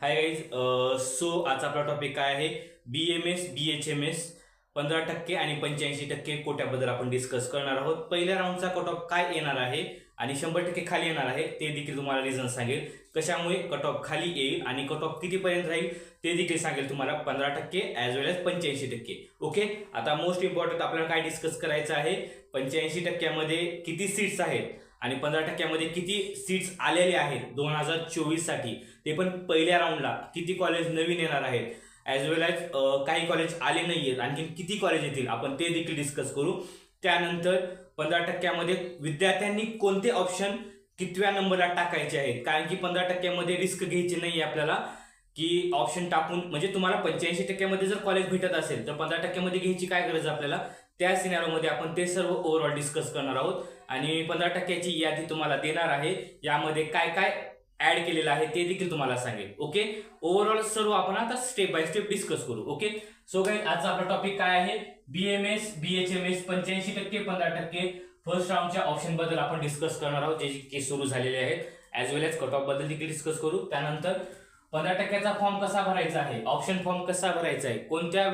Hi guys so आज आपला topic काय आहे? B M S B H M S पंधरा टक्के आणि पंच्याऐंशी टक्के कोट्याबद्दल आपण डिस्कस करणार आहोत. पहिल्या राऊंडचा कट ऑफ काय येणार आहे आणि शंभर टक्के खाली येणार आहे ते देखील तुम्हाला रिझन सांगेल. कशामुळे कट ऑफ खाली येईल आणि कट ऑफ कितीपर्यंत राहील ते देखील सांगेल तुम्हाला पंधरा टक्के ॲज वेल एज पंच्याऐंशी टक्के. ओके आता मोस्ट इम्पॉर्टंट आपल्याला काय डिस्कस करायचं आहे? पंच्याऐंशी टक्क्यामध्ये किती सीट्स आहेत? आणि पंधरा टक्क्यामध्ये किती सीट्स आलेले आहेत दोन हजार चोवीससाठी ते पण पहिल्या राऊंडला किती कॉलेज नवीन येणार आहेत ॲज वेल ॲज काही कॉलेज आले नाही आहेत आणखी किती कॉलेज येतील आपण ते देखील डिस्कस करू. त्यानंतर पंधरा टक्क्यामध्ये विद्यार्थ्यांनी कोणते ऑप्शन कितव्या नंबरला टाकायचे आहेत? कारण की पंधरा टक्क्यामध्ये रिस्क घ्यायची नाही आपल्याला की ऑप्शन टाकून म्हणजे तुम्हाला पंच्याऐंशी टक्क्यामध्ये जर कॉलेज भेटत असेल तर पंधरा टक्क्यामध्ये घ्यायची काय गरज आपल्याला? त्या सिनेरोमध्ये आपण ते सर्व ओव्हरऑल डिस्कस करणार आहोत. आणि पंधरा टक्क्याची यादी तुम्हाला देणार आहे. यामध्ये काय काय ऍड केलेलं आहे ते देखील तुम्हाला सांगेल ओके ओव्हरऑल सर्व आपण आता स्टेप बाय स्टेप डिस्कस करू. ओके सो काही आजचा आपला टॉपिक काय आहे? B M S B H M S पंच्याऐंशी टक्के पंधरा टक्के फर्स्ट राऊंडच्या ऑप्शनबद्दल आपण डिस्कस करणार आहोत. जे केस सुरू झालेले आहेत. ऍज वेल एज कट ऑफबद्दल देखील डिस्कस करू. त्यानंतर पंधरा टक्क्याचा फॉर्म कसा भरायचा आहे? ऑप्शन फॉर्म कसा भरायचा आहे? कोणत्या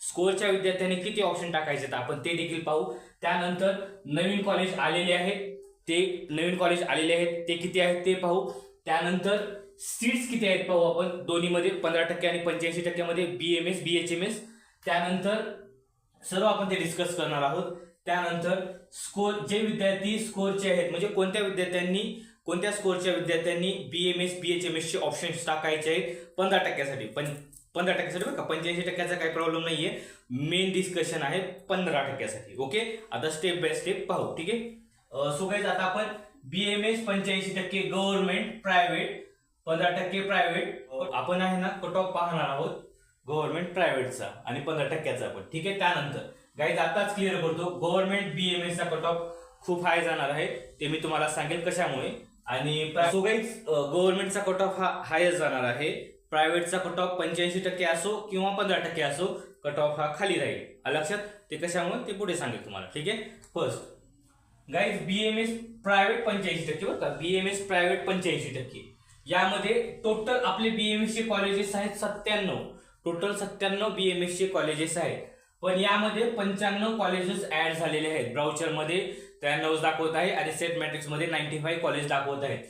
स्कोअरच्या विद्यार्थ्यांनी किती ऑप्शन टाकायचे आहेत? आपण ते देखील पाहू. त्यानंतर नवीन कॉलेज आलेले आहेत. ते नवीन कॉलेज आलेले आहेत. ते किती आहेत ते पाहू. त्यानंतर सीट्स किती आहेत पाहू आपण? दोन्हीमध्ये पंधरा टक्के आणि पंच्याऐंशी टक्क्यामध्ये B M S B H M S त्यानंतर सर्व आपण ते डिस्कस करणार आहोत. त्यानंतर स्कोर जे विद्यार्थी स्कोरचे आहेत म्हणजे कोणत्या विद्यार्थ्यांनी कोणत्या स्कोरच्या विद्यार्थ्यांनी B M S B H M एसचे ऑप्शन्स टाकायचे आहेत? पंधरा टक्क्यासाठी. पण पंधरा टक्क्यासाठी बरं का? पंच्याऐंशी टक्क्याचा काही प्रॉब्लेम नाहीये. मेन डिस्कशन आहे पंधरा टक्क्यासाठी ओके आता स्टेप बाय स्टेप पाहू ठीक आहे? सो गाईज आता आपण बी एम एस पंच्याऐंशी टक्के गव्हर्नमेंट प्रायव्हेट पंधरा टक्के प्रायव्हेट आपण आहे ना कट ऑफ पाहणार आहोत गव्हर्नमेंट प्रायव्हेटचा आणि पंधरा टक्क्याचा पण ठीक आहे? त्यानंतर गाईज आताच क्लिअर करतो गव्हर्नमेंट बी एम चा कट ऑफ खूप हाय जाणार आहे. ते मी तुम्हाला सांगेल कशामुळे. आणि सो गाईज गव्हर्नमेंटचा कट ऑफ हा हायच जाणार आहे. प्रायव्हेटचा कट ऑफ पंच्याऐंशी टक्के असो किंवा पंधरा टक्के असो कट ऑफ हा खाली राहील. लक्षात? ते कशामुळे? ते पुढे सांगेल तुम्हाला ठीक आहे? First guys B M S private पंच्याऐंशी टक्के बरं का? बी एम एस प्रायव्हेट पंच्याऐंशी टक्के. यामध्ये टोटल आपले बी एम एस चे कॉलेजेस आहेत सत्त्याण्णव. टोटल सत्त्याण्णव बी एम एस चे कॉलेजेस आहेत. पण यामध्ये पंच्याण्णव कॉलेजेस ऍड झालेले आहेत. ब्राउचरमध्ये त्र्याण्णव दाखवत आहे. आणि सेट मॅट्रिक्समध्ये नाईन्टी फाईव्ह कॉलेज दाखवत आहे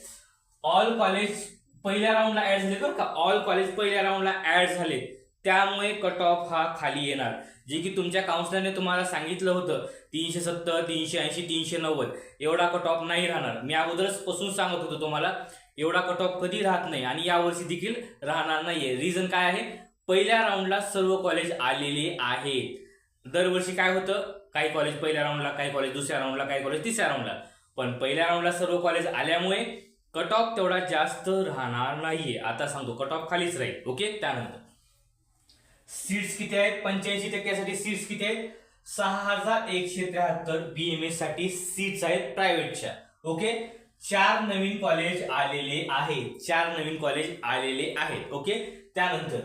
ऑल कॉलेज पहिल्या राऊंडला ऍड झाले बरं का? ऑल कॉलेज पहिल्या राऊंडला ऍड झाले. त्यामुळे कट ऑफ हा खाली येणार. जे की तुमच्या काउन्सिलरने तुम्हाला सांगितलं होतं तीनशे सत्तर तीनशे ऐंशी तीनशे नव्वद. एवढा कट ऑफ नाही राहणार. मी अगोदरच पासून सांगत होतो तुम्हाला एवढा कट ऑफ कधी राहत नाही आणि यावर्षी देखील राहणार नाहीये. रिझन काय आहे? पहिल्या राऊंडला सर्व कॉलेज आलेले आहेत. दरवर्षी काय होतं? काही कॉलेज पहिल्या राऊंडला काही कॉलेज दुसऱ्या राऊंडला काही कॉलेज तिसऱ्या राऊंडला पण पहिल्या राऊंडला सर्व कॉलेज आल्यामुळे कट ऑफ तेवढा जास्त राहणार नाहीये. आता सांगतो कट ऑफ खालीच राहील. ओके त्यानंतर. सीट्स किती आहेत? पंच्याऐंशी टक्क्यासाठी सीट्स किती आहेत? सहा हजार एकशे त्र्याहत्तर बी एमसाठी सीट्स आहेत प्रायव्हेटच्या ओके चार नवीन कॉलेज आलेले आहेत. चार नवीन कॉलेज आलेले आहेत. ओके त्यानंतर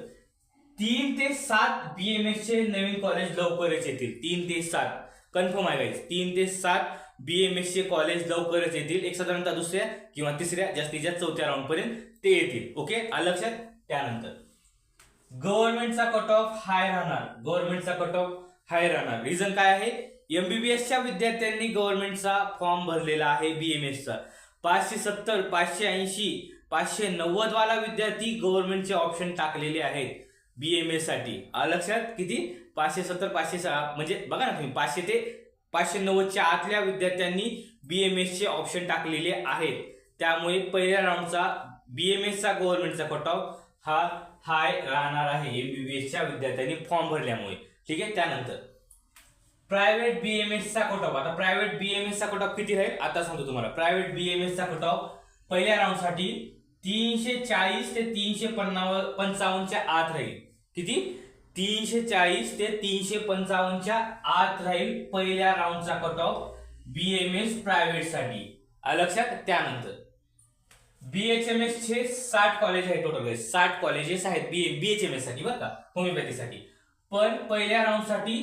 तीन ते सात बी एम एस चे नवीन कॉलेज लवकरच येतील. तीन ते सात. कन्फर्म आहे गाईज तीन ते सात B M S C college लवकरच येतील. एक साधारणतः दुसऱ्या किंवा तिसऱ्या जास्तीत जास्त चौथ्या राऊंडपर्यंत ते येतील. ओके आलं लक्षात? त्यानंतर. गव्हर्नमेंटचा कट ऑफ हाय राहणार. गव्हर्नमेंटचा कट ऑफ हाय राहणार. रिझन काय आहे? एमबीबीएसच्या विद्यार्थ्यांनी गव्हर्नमेंटचा फॉर्म भरलेला आहे बीएमएसचा पाचशे सत्तर पाचशे ऐंशी पाचशे नव्वद वाला विद्यार्थी गव्हर्नमेंटचे ऑप्शन टाकलेले आहेत बीएमएससाठी. लक्षात? किती? पाचशे सत्तर पाचशे सहा म्हणजे बघा ना तुम्ही पाचशे ते पाचशे नव्वदच्या आतल्या विद्यार्थ्यांनी बी एम चे ऑप्शन टाकलेले आहेत. त्यामुळे पहिल्या राऊंडचा बी एम एसचा गव्हर्नमेंटचा कट ऑफ हा हाय राहणार आहे. एमबीबीएसच्या विद्यार्थ्यांनी फॉर्म भरल्यामुळे. ठीक आहे? त्यानंतर प्रायव्हेट बी एम एसचा कट ऑफ आता प्रायव्हेट बीएमएसचा कट ऑफ किती राहील? आता सांगतो तुम्हाला. प्रायव्हेट बी एम एसचा कट ऑफ पहिल्या राऊंडसाठी तीनशे चाळीस ते तीनशे पन्नाव पंचावन्नच्या आत राहील. किती? तीनशे चाळीस ते तीनशे पंचावन्नच्या आत राहील पहिल्या राऊंडचा cut off BMS M S प्रायव्हेटसाठी लक्षात त्यानंतर. एस चे साठ कॉलेज आहेत टोटल साठ कॉलेजेस आहेत बी बी एच एम एससाठी बरं का होमिओपॅथीसाठी पण पहिल्या राऊंडसाठी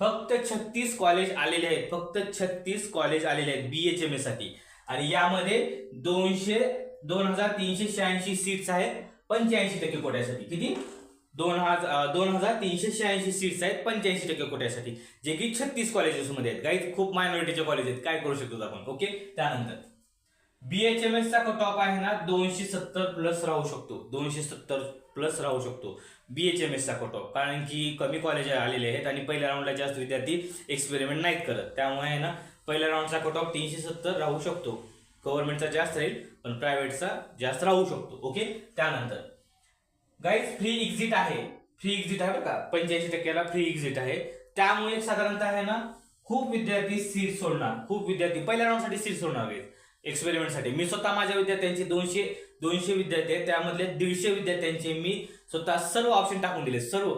फक्त छत्तीस कॉलेज आलेले आहेत. फक्त छत्तीस कॉलेज आलेले आहेत बी एच एम एससाठी. आणि यामध्ये दोनशे दोन हजार तीनशे शहाऐंशी सीट्स आहेत. पंच्याऐंशी टक्के कोट्यासाठी. किती? दोन हजार दोन हजार तीनशे शहाऐंशी सीट्स आहेत पंच्याऐंशी टक्के कोट्यासाठी जे की छत्तीस कॉलेजेसमध्ये आहेत. काही खूप मायनॉरिटीचे कॉलेज आहेत. काय करू शकतो आपण? ओके त्यानंतर बीएचएमएस चा कट ऑफ आहे ना दोनशे सत्तर प्लस राहू शकतो. दोनशे सत्तर प्लस राहू शकतो. बीएचएमएस चा कट ऑफ कारण की कमी कॉलेज आलेले आहेत आणि पहिल्या राऊंडला जास्त विद्यार्थी एक्सपेरिमेंट नाहीत करत. त्यामुळे आहे ना पहिल्या राऊंडचा कट ऑफ तीनशे सत्तर राहू शकतो. गव्हर्नमेंटचा जास्त राहील पण प्रायव्हेटचा जास्त राहू शकतो. ओके त्यानंतर गाईज फ्री एक्झिट आहे. फ्री एक्झिट आहे बरं का? पंच्याऐंशी टक्क्याला फ्री एक्झिट आहे. त्यामुळे साधारणतः आहे ना खूप विद्यार्थी सीट सोडणार. खूप विद्यार्थी. पहिल्या राऊंडसाठी सीट सोडणार आहेत एक्सपेरिमेंटसाठी मी स्वतः माझ्या विद्यार्थ्यांचे दोनशे दोनशे विद्यार्थी आहेत. त्यामधले दीडशे विद्यार्थ्यांचे मी स्वतः सर्व ऑप्शन टाकून दिले. सर्व.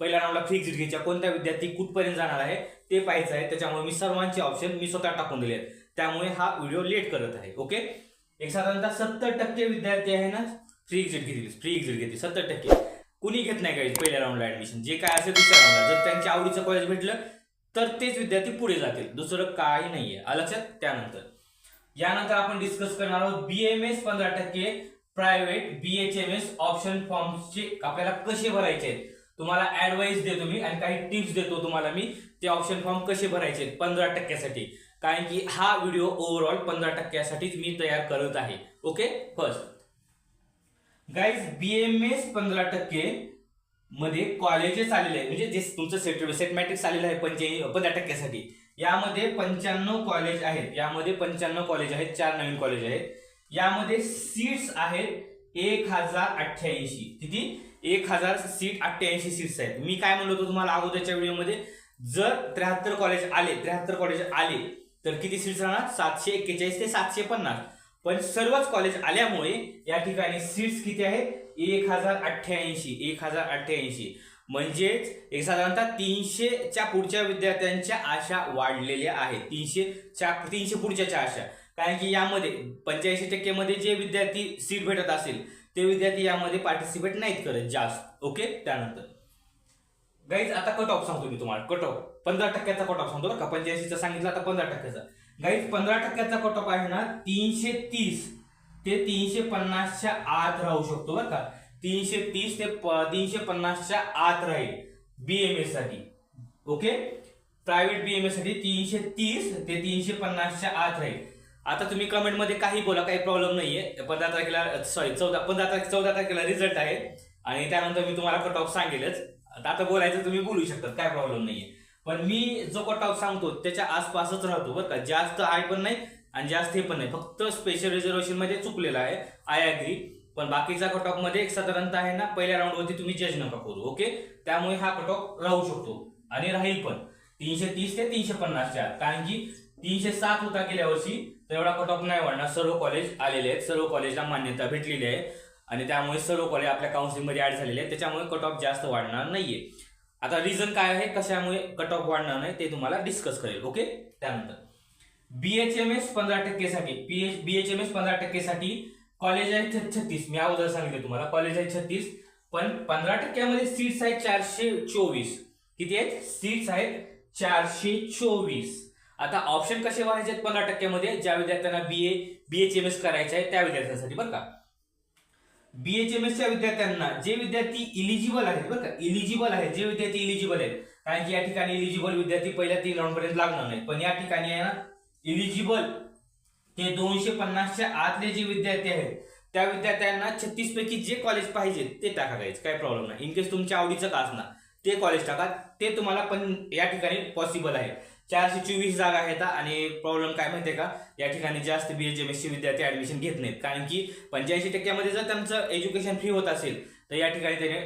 पहिल्या राऊंडला फ्री एक्झिट घ्यायच्या कोणत्या विद्यार्थी कुठपर्यंत जाणार आहे ते पाहायचं आहे. त्याच्यामुळे मी सर्वांचे ऑप्शन मी स्वतः टाकून दिले आहेत. त्यामुळे हा व्हिडिओ लेट करत आहे. ओके एक साधारणतः सत्तर टक्के विद्यार्थी आहे ना फ्री एक्झिट घेतील फ्री एक्झिट घेतली. सत्तर टक्के. कुणी घेत नाही काही पहिल्या राऊंडला ऍडमिशन जे काय असेल दुसऱ्या राऊंडला जर त्यांच्या आवडीचं कॉलेज भेटलं तर तेच विद्यार्थी पुढे जातील. दुसरं काही नाहीये. आलं लक्षात? त्यानंतर. यानंतर आपण डिस्कस करणार आहोत बीएमएस पंधरा टक्के प्रायव्हेट बीएचएमएस ऑप्शन फॉर्मचे आपल्याला कसे भरायचे आहेत? तुम्हाला ऍडवाइस देतो मी आणि काही टिप्स देतो तुम्हाला मी. ते ऑप्शन फॉर्म कसे भरायचे आहेत? पंधरा टक्क्यासाठी. कारण की हा व्हिडिओ ओव्हरऑल पंधरा टक्क्यासाठीच मी तयार करत आहे. ओके फर्स्ट गाईज बीएमएस पंधरा टक्के मध्ये कॉलेजेस आलेले आहेत म्हणजे जे तुमचं सेट सेट मॅट्रिक्स आलेलं आहे पंचे पंधरा टक्क्यासाठी. यामध्ये पंच्याण्णव कॉलेज आहेत. यामध्ये पंच्याण्णव कॉलेज आहेत चार नवीन कॉलेज आहेत. यामध्ये सीट्स आहेत एक हजार अठ्ठ्याऐंशी. किती? एक हजार सीट अठ्ठ्याऐंशी सीट्स आहेत. मी काय म्हणलो होतो तुम्हाला अगोदरच्या व्हिडिओमध्ये? जर त्र्याहत्तर कॉलेज आले त्र्याहत्तर कॉलेज आले तर किती सीट्स राहणार? सातशे एक्केचाळीस ते सातशे पन्नास. पण सर्वच कॉलेज आल्यामुळे या ठिकाणी सीट्स किती आहेत? एक हजार अठ्ठ्याऐंशी. एक हजार अठ्ठ्याऐंशी. म्हणजेच एक साधारणतः तीनशेच्या पुढच्या विद्यार्थ्यांच्या आशा वाढलेल्या आहेत. तीनशेच्या तीनशे पुढच्याच्या आशा. कारण की यामध्ये पंच्याऐंशी टक्केमध्ये जे विद्यार्थी सीट भेटत असेल ते विद्यार्थी यामध्ये पार्टिसिपेट नाहीत करत जास्त. ओके त्यानंतर. गाईज आता कट ऑफ सांगतो मी तुम्हाला. कट ऑफ पंधरा टक्क्याचा कट ऑफ सांगतो बरं का? पंच्याऐंशीचा सांगितलं आता पंधरा टक्क्याचा. गाईज पंधरा टक्क्याचा कट ऑफ आहे ना तीनशे तीस ते तीनशे पन्नासच्या आत राहू शकतो बरं का. तीनशे तीस ते प- तीनशे पन्नासच्या आत राहील बीएमएससाठी. ओके प्रायव्हेट बीएमएससाठी तीनशे तीस ते तीनशे पन्नासच्या आत राहील. आता तुम्ही कमेंटमध्ये काही बोला काही प्रॉब्लेम नाहीये. पंधरा तारखेला सॉरी चौदा पंधरा तारखे चौदा तारखेला रिझल्ट आहे. आणि त्यानंतर मी तुम्हाला कट ऑफ सांगेलच. आता आता बोलायचं तुम्ही बोलू शकता काय प्रॉब्लेम नाहीये. पण मी जो कट ऑफ सांगतो त्याच्या आसपासच राहतो बरं का. जास्त आय पण नाही आणि जास्त हे पण नाही. फक्त स्पेशल रिझर्वेशनमध्ये चुकलेला आहे. आय अग्री पण बाकीचा कट ऑफमध्ये एक साधारणतः आहे ना पहिल्या राऊंड वरती तुम्ही जज नका करू ओके त्यामुळे हा कट ऑफ राहू शकतो आणि राहील पण. तीनशे तीस ते तीनशे पन्नासच्या कारण की तीनशे सात होता गेल्या वर्षी तर एवढा कट ऑफ नाही वाढणार. सर्व कॉलेज आलेले आहेत. सर्व कॉलेजला मान्यता भेटलेली आहे. आणि त्यामुळे सर्व कॉलेज आपल्या काउन्सिलिंगमध्ये ऍड झालेले आहेत. त्याच्यामुळे कट ऑफ जास्त वाढणार नाहीये. आता रिझन काय आहे? कशामुळे कट ऑफ वाढणार नाही ते तुम्हाला डिस्कस करेल ओके त्यानंतर बीएचएमएस पंधरा टक्केसाठी पीएच बीएचएमएस पंधरा टक्केसाठी कॉलेज आहे छत्तीस. मी अगोदर सांगितले तुम्हाला कॉलेज आहे छत्तीस. पण पंधरा टक्क्यामध्ये सीट्स आहेत चारशे चोवीस. किती आहेत? सीट्स आहेत चारशे चोवीस. आता ऑप्शन कसे वाढायचे आहेत पंधरा टक्क्यामध्ये? ज्या विद्यार्थ्यांना बी ए बीएचएमएस करायचे आहे त्या विद्यार्थ्यांसाठी बरं का? बीएचएमएस च्या विद्यार्थ्यांना जे विद्यार्थी इलिजिबल आहेत बरं का? इलिजिबल आहेत. जे विद्यार्थी इलिजिबल आहेत. कारण की या ठिकाणी इलिजिबल विद्यार्थी पहिल्या तीन राऊंड पर्यंत लागणार नाही पण या ठिकाणी आहे ना इलिजिबल ते दोनशे पन्नासच्या आतले जे विद्यार्थी आहेत त्या विद्यार्थ्यांना छत्तीस पैकी जे कॉलेज पाहिजे ते टाकायचं काय प्रॉब्लेम नाही. इनकेस तुमच्या आवडीचं का असणार ते कॉलेज टाका. ते तुम्हाला पण या ठिकाणी पॉसिबल आहे. चारशे चोवीस जागा आहेत आणि प्रॉब्लेम काय माहितीये का? या ठिकाणी जास्त बीएचएमएस सी विद्यार्थी ऍडमिशन घेत नाहीत. कारण की पंच्याऐंशी टक्क्यामध्ये जर त्यांचं एज्युकेशन फ्री होत असेल तर या ठिकाणी त्याने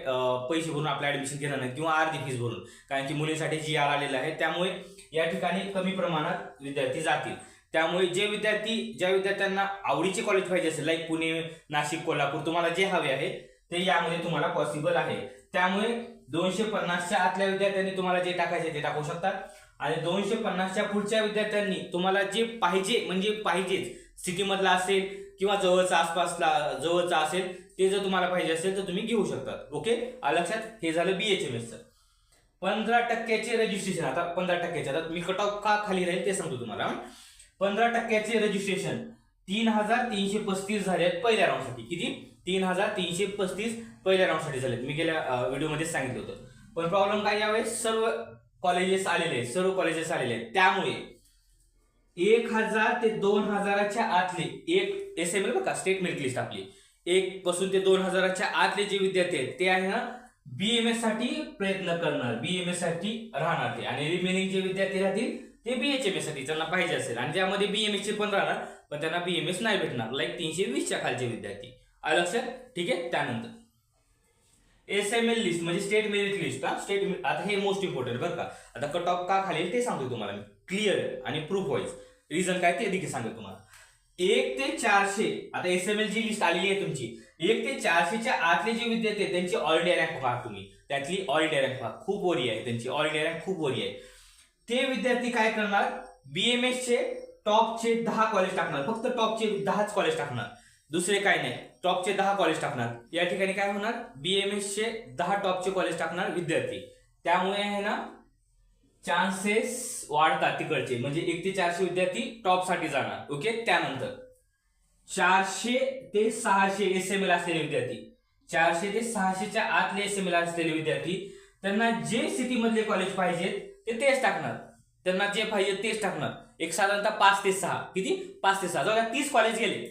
पैसे भरून आपलं ऍडमिशन घेणार नाही किंवा अर्धी फीस भरून. कारण की मुलींसाठी जी आर आलेलं आहे त्यामुळे या ठिकाणी कमी प्रमाणात विद्यार्थी जातील. त्यामुळे जे विद्यार्थी ज्या विद्यार्थ्यांना आवडीचे कॉलेज पाहिजे असेल लाईक पुणे नाशिक कोल्हापूर तुम्हाला जे हवे आहे ते यामध्ये तुम्हाला पॉसिबल आहे. त्यामुळे दोनशे पन्नासच्या आतल्या विद्यार्थ्यांनी तुम्हाला जे टाकायचे ते टाकू शकतात आणि दोनशे पन्नासच्या पुढच्या विद्यार्थ्यांनी तुम्हाला जे पाहिजे म्हणजे पाहिजेच सिटीमधला असेल किंवा जवळचा आसपासला जवळचा असेल ते जर तुम्हाला पाहिजे असेल तर तुम्ही घेऊ शकतात. ओके? लक्षात? हे झालं B H M S sir पंधरा टक्क्याचे रजिस्ट्रेशन आता पंधरा टक्क्याचे आता मी कट ऑफ का खाली राहील ते सांगतो तुम्हाला. पंधरा टक्क्याचे रजिस्ट्रेशन तीन हजार तीनशे पस्तीस झाले आहेत पहिल्या राऊंडसाठी किती? तीन हजार तीनशे पस्तीस पहिल्या राऊंडसाठी झालेत. मी गेल्या व्हिडिओमध्ये सांगितलं होतं. पण प्रॉब्लेम काय यावेळेस? सर्व कॉलेजेस आलेले आहेत सर्व कॉलेजेस आलेले आहेत. त्यामुळे एक हजार ते दोन हजाराच्या आतले एक एस एम एल बघा स्टेट मेरिट लिस्ट आपली. एक पासून ते दोन हजाराच्या आतले जे विद्यार्थी आहेत ते आहे ना बीएमएससाठी प्रयत्न करणार बीएमएससाठी राहणार ते. आणि रिमेनिंग जे विद्यार्थी राहतील ते बीएचएमएससाठी त्यांना पाहिजे असेल. आणि ज्यामध्ये बीएमएस चे पण राहणार पण त्यांना बीएमएस नाही भेटणार लाईक तीनशे वीसच्या खालचे विद्यार्थी. आलं लक्षात? ठीक आहे? त्यानंतर. एस एम एल लिस्ट म्हणजे स्टेट मेरिट लिस्ट हा? स्टेट आता हे मोस्ट इम्पॉर्टंट बरं का? आता कट ऑफ का खाली ते सांगतो तुम्हाला मी. क्लिअर आणि प्रूफ वाईज रिझन काय ते देखील सांगतो तुम्हाला. एक ते चारशे आता एस एम एल जी लिस्ट आलेली आहे तुमची एक ते चारशेच्या आतले जे विद्यार्थी आहेत त्यांची ऑल इंडिया रँक पहा तुम्ही. त्यातली ऑल इंडिया रँक पहा. खूप वरी आहे त्यांची ऑल इंडिया रँक खूप वरी आहे. ते विद्यार्थी काय करणार? बीएमएस चे टॉपचे दहा कॉलेज टाकणार. फक्त टॉपचे दहाच कॉलेज टाकणार. दुसरे काय नाही. टॉपचे दहा कॉलेज टाकणार. या ठिकाणी काय होणार? बीएमएस चे दहा टॉपचे कॉलेज टाकणार विद्यार्थी. त्यामुळे आहे ना चान्सेस वाढतात तिकडचे. म्हणजे एक ते चारशे विद्यार्थी टॉपसाठी जाणार. ओके त्यानंतर. चारशे ते सहाशे एस एम एल असलेले विद्यार्थी. चारशे ते सहाशेच्या आतले एस एम एल असलेले विद्यार्थी त्यांना जे सिटी मधले कॉलेज पाहिजेत ते तेच टाकणार. त्यांना जे पाहिजे तेच टाकणार. एक साधारणतः पाच ते सहा. किती? पाच ते सहा. जाऊ तीस कॉलेज गेले.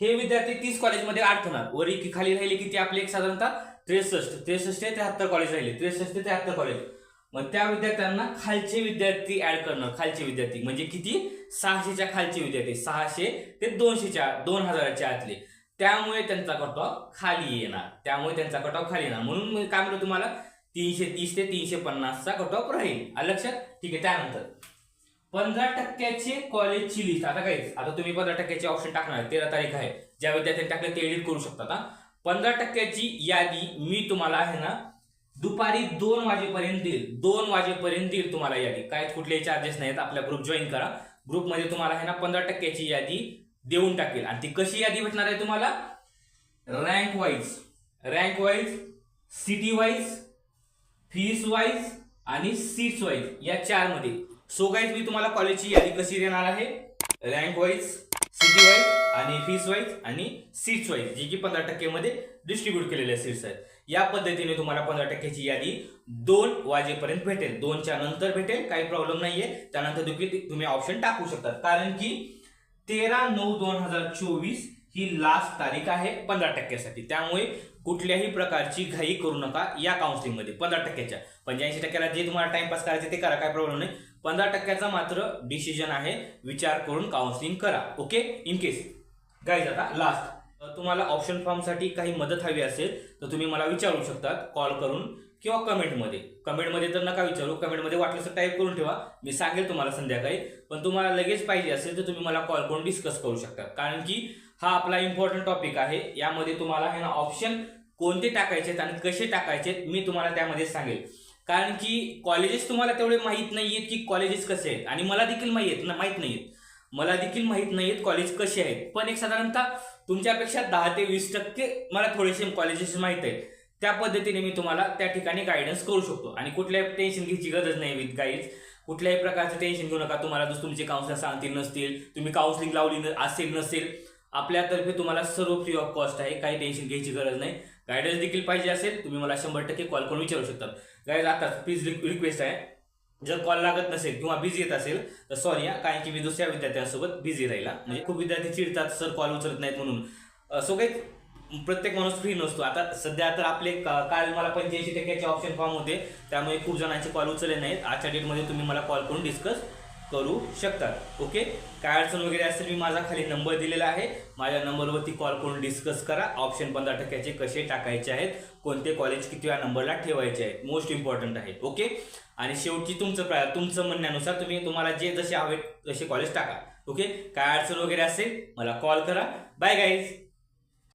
हे विद्यार्थी तीस कॉलेजमध्ये अडकणार वरी की खाली राहिले किती? आपले एक साधारणतः त्रेसष्ट. त्रेसष्ट ते त्र्याहत्तर कॉलेज राहिले. त्रेसष्ट ते त्र्याहत्तर कॉलेज मग त्या विद्यार्थ्यांना खालचे विद्यार्थी ऍड करणं खालचे विद्यार्थी. म्हणजे किती? सहाशेच्या खालचे विद्यार्थी. सहाशे ते दोनशेच्या दोन हजाराच्या आतले. त्यामुळे त्यांचा कट ऑफ खाली येणार. त्यामुळे त्यांचा कट ऑफ खाली येणार. म्हणून मी काय म्हणतो तुम्हाला? तीनशे तीस ते तीनशे पन्नासचा कट ऑफ राहील. लक्षात? ठीक आहे त्यानंतर. पंधरा टक्क्याचे कॉलेजची लिस्ट आता काहीच आता तुम्ही पंधरा टक्क्याचे ऑप्शन टाकणार तेरा तारीख आहे. ज्या विद्यार्थ्यांनी टाकलं ते एडिट करू शकता पंधरा टक्क्याची यादी मी तुम्हाला आहे ना दुपारी दोन वाजेपर्यंत देईल. दोन वाजेपर्यंत देईल तुम्हाला यादी. काय कुठलेही चार्जेस नाहीत आपला ग्रुप जॉईन करा. ग्रुपमध्ये तुम्हाला आहे ना पंधरा टक्क्याची यादी देऊन टाकेल. आणि ती कशी यादी भेटणार आहे तुम्हाला? Rank wise rank wise city wise fees wise आणि सीट्स वाईज या चारमध्ये. सो गाईज मी तुम्हाला कॉलेजची यादी कशी देणार आहे? रँक वाईज सिटी वाईज आणि फीस वाईज आणि सीट्स वाईज जी की पंधरा टक्केमध्ये डिस्ट्रीब्यूट केलेल्या सीट्स आहेत. या पद्धतीने तुम्हाला पंधरा टक्क्याची यादी दोन वाजेपर्यंत भेटेल. दोनच्या नंतर भेटेल काही प्रॉब्लेम नाहीये. त्यानंतर देखील तुम्ही ऑप्शन टाकू शकता. कारण की तेरा नऊ दोन हजार चोवीस ही लास्ट तारीख आहे पंधरा टक्क्यासाठी. त्यामुळे कुठल्याही प्रकारची घाई करू नका या काउन्सिलिंगमध्ये पंधरा टक्क्याच्या. पंच्याऐंशी टक्क्याला जे तुम्हाला टाइमपास करायचे ते करा काय प्रॉब्लेम नाही. पंधरा टक्क्याचा मात्र डिसिजन आहे. विचार करून काउन्सिलिंग करा. ओके इन केस गाईज आता लास्ट तुम्हाला ऑप्शन फॉर्मसाठी काही मदत हवी असेल तर तुम्ही मला विचारू शकतात. कॉल करून किंवा कमेंटमध्ये कमेंटमध्ये तर नका विचारू. कमेंटमध्ये वाटलं तर टाईप करून ठेवा. मी सांगेल तुम्हाला संध्याकाळी. पण तुम्हाला लगेच पाहिजे असेल तर तुम्ही मला कॉल करून डिस्कस करू शकता कारण की हा आपला इम्पॉर्टंट टॉपिक आहे. यामध्ये तुम्हाला हे ना ऑप्शन कोणते टाकायचे आहेत आणि कसे टाकायचे मी तुम्हाला त्यामध्ये सांगेल. कारण की कॉलेजेस तुम्हाला तेवढे माहीत नाही आहेत की कॉलेजेस कसे आहेत. आणि मला देखील माहीत आहेत ना माहीत नाही आहेत मला देखील माहीत नाही आहेत कॉलेज कसे आहेत. पण एक साधारणतः तुमच्यापेक्षा दहा ते वीस टक्के मला थोडेसे कॉलेजेस माहीत आहेत. त्या पद्धतीने मी तुम्हाला त्या ठिकाणी गायडन्स करू शकतो. आणि कुठल्याही टेन्शन घ्यायची गरज नाही विथ गाईड्स कुठल्याही प्रकारचं टेन्शन घेऊ नका. तुम्हाला जर तुमचे काउन्सिलर सांगतील नसतील तुम्ही काउन्सिलिंग लावली असेल नसेल आपल्यातर्फे तुम्हाला सर्व फ्री ऑफ कॉस्ट आहे. काही टेन्शन घ्यायची गरज नाही. गायडन्स देखील पाहिजे असेल तुम्ही मला शंभर टक्के कॉल करून विचारू शकता. गाईज आता प्लीज रिक्वेस्ट आहे. जर कॉल लागत नसेल किंवा बिझी येत असेल तर सॉरी कारण की मी दुसऱ्या विद्यार्थ्यांसोबत बिझी राहिला. म्हणजे खूप विद्यार्थी चिडतात सर कॉल उचलत नाहीत म्हणून. सो काही प्रत्येक माणूस फ्री नसतो. आता सध्या तर आपले काल मला पंच्याऐंशी टक्क्याचे ऑप्शन फॉर्म होते. त्यामुळे खूप जणांचे कॉल उचलले नाहीत. आजच्या डेटमध्ये तुम्ही मला कॉल करून डिस्कस करू शकतात. ओके काय अडचण वगैरे असेल मी माझा खाली नंबर दिलेला आहे. माझ्या नंबरवरती कॉल करून डिस्कस करा. ऑप्शन पंधरा टक्क्याचे कसे टाकायचे आहेत कोणते कॉलेज किती वेळा नंबरला ठेवायचे आहेत मोस्ट इम्पॉर्टंट आहे. ओके आणि शेवटी तुमचं प्रा- तुमचं म्हणण्यानुसार तुम्ही तुम्हाला जे जसे हवे तसे कॉलेज टाका. ओके काय अडचण वगैरे असेल मला कॉल करा. Bye guys